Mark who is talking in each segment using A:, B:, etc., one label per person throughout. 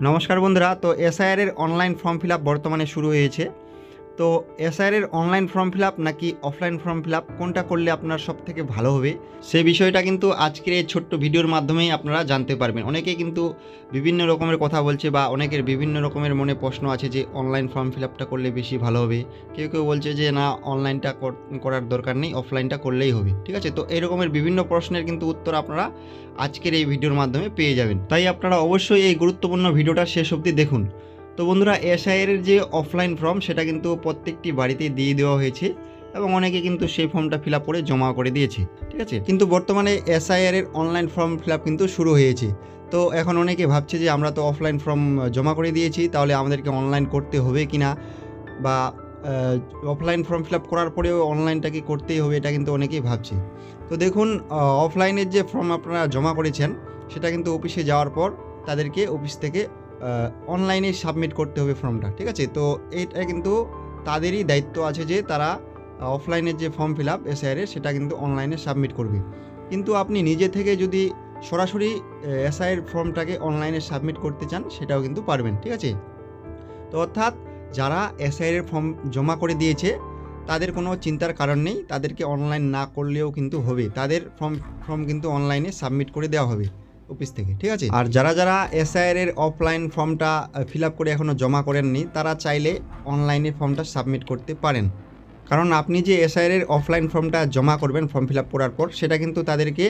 A: নমস্কার বন্ধুরা তো এসআইআর এর অনলাইন ফর্ম ফিল বর্তমানে শুরু হয়েছে। তো এসআইআর এর অনলাইন ফর্ম ফিল আপ নাকি অফলাইন ফর্ম ফিল আপ কোনটা করলে আপনার সব থেকে ভালো হবে? সেই বিষয়টা কিন্তু আজকের এই ছোট্ট ভিডিওর মাধ্যমেই আপনারা জানতে পারবেন। অনেকে কিন্তু বিভিন্ন রকমের কথা বলছে বা অনেকের বিভিন্ন রকমের মনে প্রশ্ন আছে যে অনলাইন ফর্ম ফিল আপটা করলে বেশি ভালো হবে। কেউ কেউ বলছে যে না অনলাইনটা করার দরকার নেই অফলাইনটা করলেই হবে। ঠিক আছে? তো এই রকমের বিভিন্ন প্রশ্নের কিন্তু উত্তর আপনারা আজকের এই ভিডিওর মাধ্যমে পেয়ে যাবেন। তাই আপনারা অবশ্যই এই গুরুত্বপূর্ণ ভিডিওটা শেষ অবধি দেখুন। তো বন্ধুরা এসআইয়ের যে অফলাইন ফর্ম সেটা কিন্তু প্রত্যেকটি বাড়িতে দিয়ে দেওয়া হয়েছে এবং অনেকে কিন্তু সেই ফর্মটা ফিল করে জমা করে দিয়েছে, ঠিক আছে? কিন্তু বর্তমানে এসআইআর এর অনলাইন ফর্ম ফিল কিন্তু শুরু হয়েছে। তো এখন অনেকে ভাবছে যে আমরা তো অফলাইন ফর্ম জমা করে দিয়েছি, তাহলে আমাদেরকে অনলাইন করতে হবে কি না? বা অফলাইন ফর্ম ফিল করার পরেও অনলাইনটা কি করতেই হবে, এটা কিন্তু অনেকেই ভাবছে। তো দেখুন অফলাইনের যে ফর্ম আপনারা জমা করেছেন, সেটা কিন্তু অফিসে যাওয়ার পর তাদেরকে অফিস থেকে অনলাইনে সাবমিট করতে হবে ফর্মটা ঠিক আছে? তো এটা কিন্তু তাদেরই দায়িত্ব আছে যে তারা অফলাইনের যে ফর্ম ফিল আপ এসআইআর সেটা কিন্তু অনলাইনে সাবমিট করবে। কিন্তু আপনি নিজে থেকে যদি সরাসরি এসআইয়ের ফর্মটাকে অনলাইনে সাবমিট করতে চান, সেটাও কিন্তু পারবেন, ঠিক আছে? তো অর্থাৎ যারা এসআইয়ের ফর্ম জমা করে দিয়েছে, তাদের কোনো চিন্তার কারণ নেই, তাদেরকে অনলাইন না করলেও কিন্তু হবে। তাদের ফর্ম ফর্ম কিন্তু অনলাইনে সাবমিট করে দেওয়া হবে। অফিস থেকে, ঠিক আছে? আর যারা যারা এসআইআর এর অফলাইন ফর্মটা ফিল আপ করে এখনও জমা করেননি, তারা চাইলে অনলাইনে ফর্মটা সাবমিট করতে পারেন। কারণ আপনি যে এসআইআর এর অফলাইন ফর্মটা জমা করবেন ফর্ম ফিল আপ করার পর, সেটা কিন্তু তাদেরকে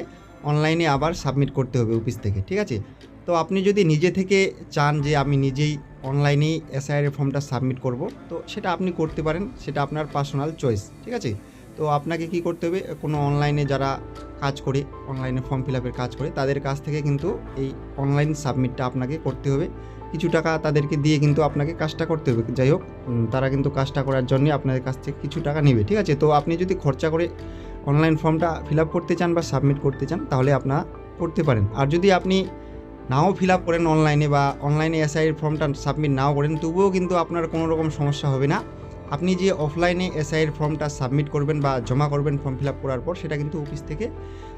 A: অনলাইনে আবার সাবমিট করতে হবে অফিস থেকে, ঠিক আছে? তো আপনি যদি নিজে থেকে চান যে আমি নিজেই অনলাইনেই এসআইআর ফর্মটা সাবমিট করব, তো সেটা আপনি করতে পারেন, সেটা আপনার পার্সোনাল চয়েস ঠিক আছে? তো আপনাকে কি করতে হবে? কোনো অনলাইনে যারা কাজ করে অনলাইনে ফর্ম ফিল আপের কাজ করে, তাদের কাছ থেকে কিন্তু এই অনলাইন সাবমিটটা আপনাকে করতে হবে। কিছু টাকা তাদেরকে দিয়ে কিন্তু আপনাকে কাজটা করতে হবে। যাই হোক তারা কিন্তু কাজটা করার জন্য আপনাদের কাছ থেকে কিছু টাকা নেবে, ঠিক আছে? তো আপনি যদি খরচা করে অনলাইন ফর্মটা ফিল আপ করতে চান বা সাবমিট করতে চান, তাহলে আপনারা করতে পারেন। আর যদি আপনি নাও ফিল আপ করেন অনলাইনে বা অনলাইনে এসআইয়ের ফর্মটা সাবমিট নাও করেন, তবুও কিন্তু আপনার কোনো রকম সমস্যা হবে না। আপনি যে অফলাইনে এসআইয়ের ফর্মটা সাবমিট করবেন বা জমা করবেন ফর্ম ফিল আপ করার পর, সেটা কিন্তু অফিস থেকে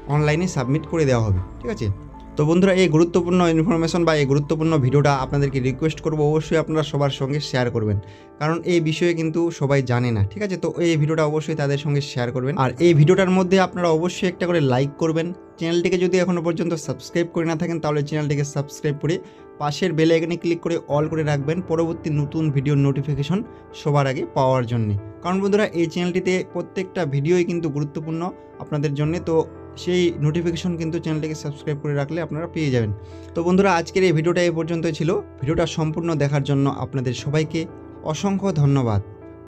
A: অনলাইনে সাবমিট করে দেওয়া হবে, ঠিক আছে? তো বন্ধুরা, এই গুরুত্বপূর্ণ ইনফরমেশন বা এই গুরুত্বপূর্ণ ভিডিওটা আপনাদেরকে রিকোয়েস্ট করব, অবশ্যই আপনারা সবার সঙ্গে শেয়ার করবেন। কারণ এই বিষয়ে কিন্তু সবাই জানে না, ঠিক আছে? তো এই ভিডিওটা অবশ্যই তাদের সঙ্গে শেয়ার করবেন। আর এই ভিডিওটার মধ্যে আপনারা অবশ্যই একটা করে লাইক করবেন। চ্যানেলটিকে যদি এখনও পর্যন্ত সাবস্ক্রাইব করে না থাকেন, তাহলে চ্যানেলটিকে সাবস্ক্রাইব করে পাশের বেলে এখানে ক্লিক করে অল করে রাখবেন পরবর্তী নতুন ভিডিওর নোটিফিকেশন সবার আগে পাওয়ার জন্যে। কারণ বন্ধুরা, এই চ্যানেলটিতে প্রত্যেকটা ভিডিওই কিন্তু গুরুত্বপূর্ণ আপনাদের জন্য। তো সেই নোটিফিকেশন কিন্তু চ্যানেলটিকে সাবস্ক্রাইব করে রাখলে আপনারা পেয়ে যাবেন। তো বন্ধুরা, আজকের এই ভিডিওটা এই পর্যন্ত ছিল। ভিডিওটা সম্পূর্ণ দেখার জন্য আপনাদের সবাইকে অসংখ্য ধন্যবাদ।